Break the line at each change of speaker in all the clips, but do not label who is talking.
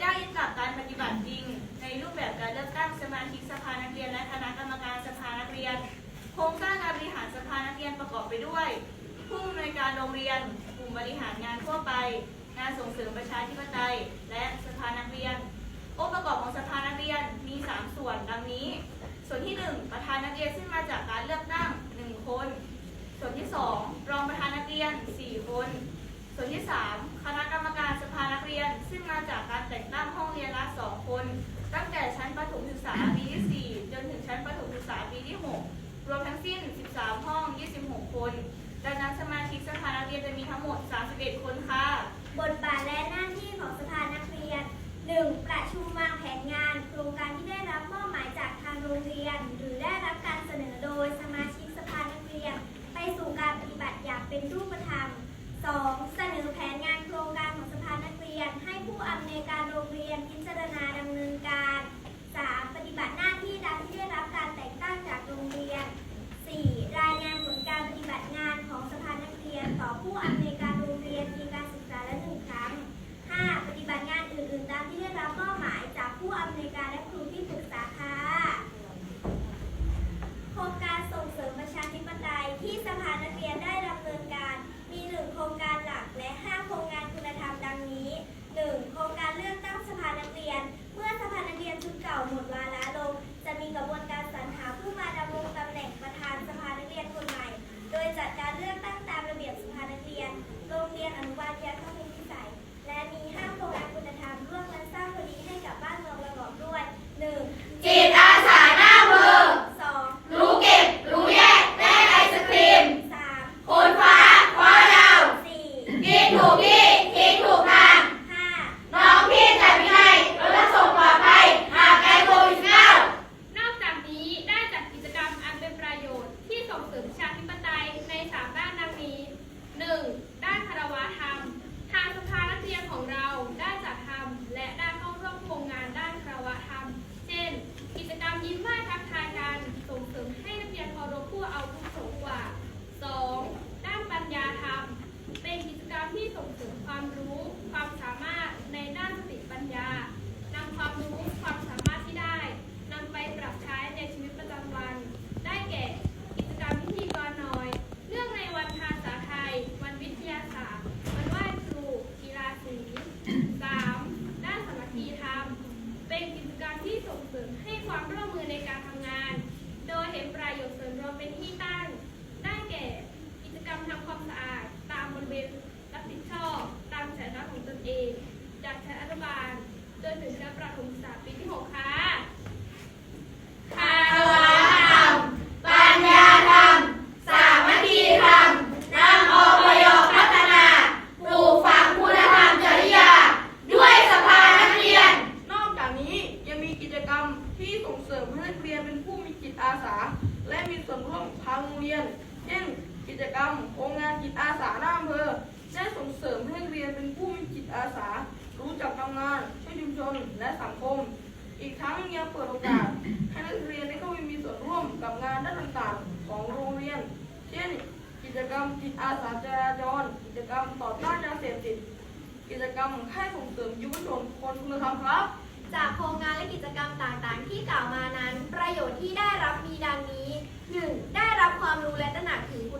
ได้ยึดหลักการปฏิบัติจริง ในรูปแบบการเลือกตั้งสมาชิกสภานักเรียนและคณะกรรมการสภานักเรียน โค
รงสร้างการบริหารสภานักเรียนประกอบไปด้วย ผู้อำนวยการโรงเรียน กลุ่มบริหารงานทั่วไป งานส่งเสริมประชาธิปไตย และสภานักเรียน องค์ประกอบของสภานักเรียนมี 3 ส่วนดังนี้ ส่วนที่ 1 ประธานนักเรียนซึ่งมาจากการเลือกตั้ง 1 คน ส่วนที่ 2 รองประ
ธานนักเรียน
4
คน ส่ว
นที่ 3 คณะ ปีที่ 6 รวมทั้งสิ้น 13 ห้อง 26 คน ดังนั้นสมาชิกสภานักเรียนจะมีทั้งหมด 31 คนค่ะ บทบาทและหน้าที่ของสภานักเรียน 1. ประชุมวางแผนงาน โครงการที่ได้รับมอบหมายจากทางโรงเรียน หรือได้รับการเสนอโดยสมาชิกสภานักเรียน ไปสู่การปฏิบัติอย่างเป็นรูปธรรม 2. จากชั้นอนุบาลจนถึงชั้นประถมศึกษาปีที่ 6 ค่ะ
คารวะธรรม ปัญญาธรรม สามัคคีธรรมนำออกประโยชน์พัฒนาปลูกฝังคุณธรรมจริยา ด้วยสภานักเรียน
นอกจากนี้ยังมีกิจกรรมที่ส่งเสริมให้นักเรียนเป็นผู้มีจิตอาสา และมีส่วนร่วมทางโรงเรียน เช่น กิจกรรมโครงงานจิตอาสาหน้าอำเภอได้ส่งเสริมให้นักเรียนเป็นผู้มีจิตอาสา รู้จักทำงานช่วยชุมชนและสังคม อีกทั้ง ยังเปิดโอกาสให้นักเรียนได้เข้าไปมีส่วนร่วมกับงานด้านต่างๆของโรงเรียน เช่น กิจกรรมจิตอาสาจราจร กิจกรรมต่อต้านยาเสพติด กิจกรรมให้ส่งเสริมยุวชนคนคุณธรรมครับ
จากโครงงานและกิจกรรมต่างๆ ที่กล่าวมานั้น ประโยชน์ที่ได้รับมีดังนี้ 1. ได้รับความรู้และตระหนักถึงคุณ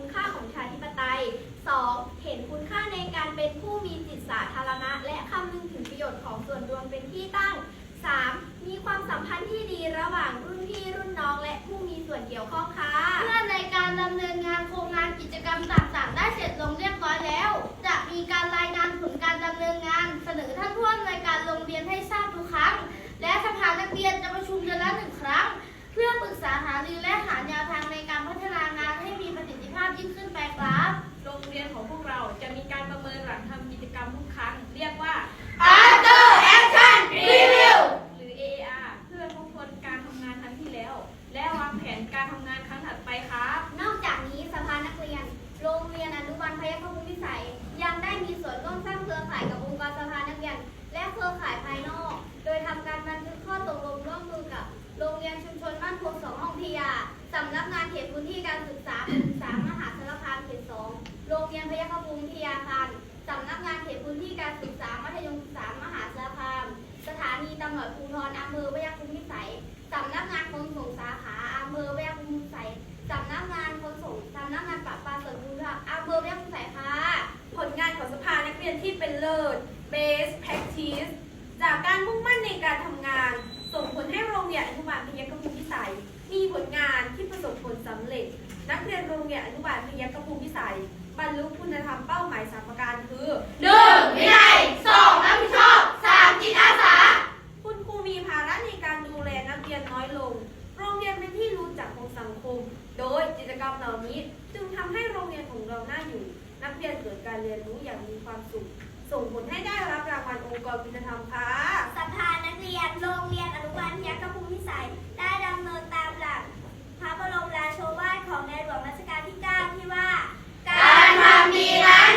เนินงาน เส
นอท่านผู้อำนวยการโรงเรียนให้ทราบทุกครั้ง และสภานักเรียนจะประชุมเดือนละหนึ่งครั้ง เพื่อปรึกษาหารือและหาแนวทางในการพัฒนางานให้มีประสิทธิภาพยิ่งขึ้นไปครับ
โรงเรียนของพวกเราจะมีการประเมินหลังทำกิจกรรมทุกครั้ง เรียกว่า
After Action Review
หรือ AAR เพื่อทบทวนการทำงานครั้งที่แล้ว และวางแผนการทำงานครั้งถัดไปครับ
นอกจากนี้สภานักเรียน โรงเรียนอนุบาลพยัคฆภูมิพิสัยยัง ได้มีส่วนร่วมสร้างเครือข่ายกับองค์กรสภานักเรียน และเครือข่ายภายนอก โดยทำการบันทึกข้อตกลงร่วมมือกับ โรงเรียนชุมชนบ้านโพสองห้องพิยาสำนักงานเขตพื้นที่การศึกษาศึกษามหาสารคามเขตสองโรงเรียนพยัคฆภูมิพิยาคารสำนักงานเขตพื้นที่การศึกษามัธยมศึกษามหาสารคาม สถานีตำรวจภูธรอำเภอพยัคฆภูมิพิสัยสำนักงานขนส่งสาขาอำเภอพยัคฆภูมิพิสัยสำนักงานขนส่งสำนักงานปราบปราม
เรียนที่เป็นเลิศ best practice จากการมุ่งมั่นในการทำงาน ส่งผลให้โรงเรียนอนุบาลพิยกคภูมิพิสัย มีผลงานที่ประสบผลสำเร็จ นักเรียนโรงเรียนอนุบาลพิยกคภูมิพิสัย บรรลุคุณธรรมเป้าหมายสามประการคือ
1. วินัยง กร
คุณธรรมค่ะสภานักเรียนโรงเรียนอนุบาลยักษ์กระพุ้งพิสัยได้ดำเนินตามหลัก พระบรมราโชวาทของในหลวงรัชกาลที่ 9
ที่ว่า การทำดีนั้น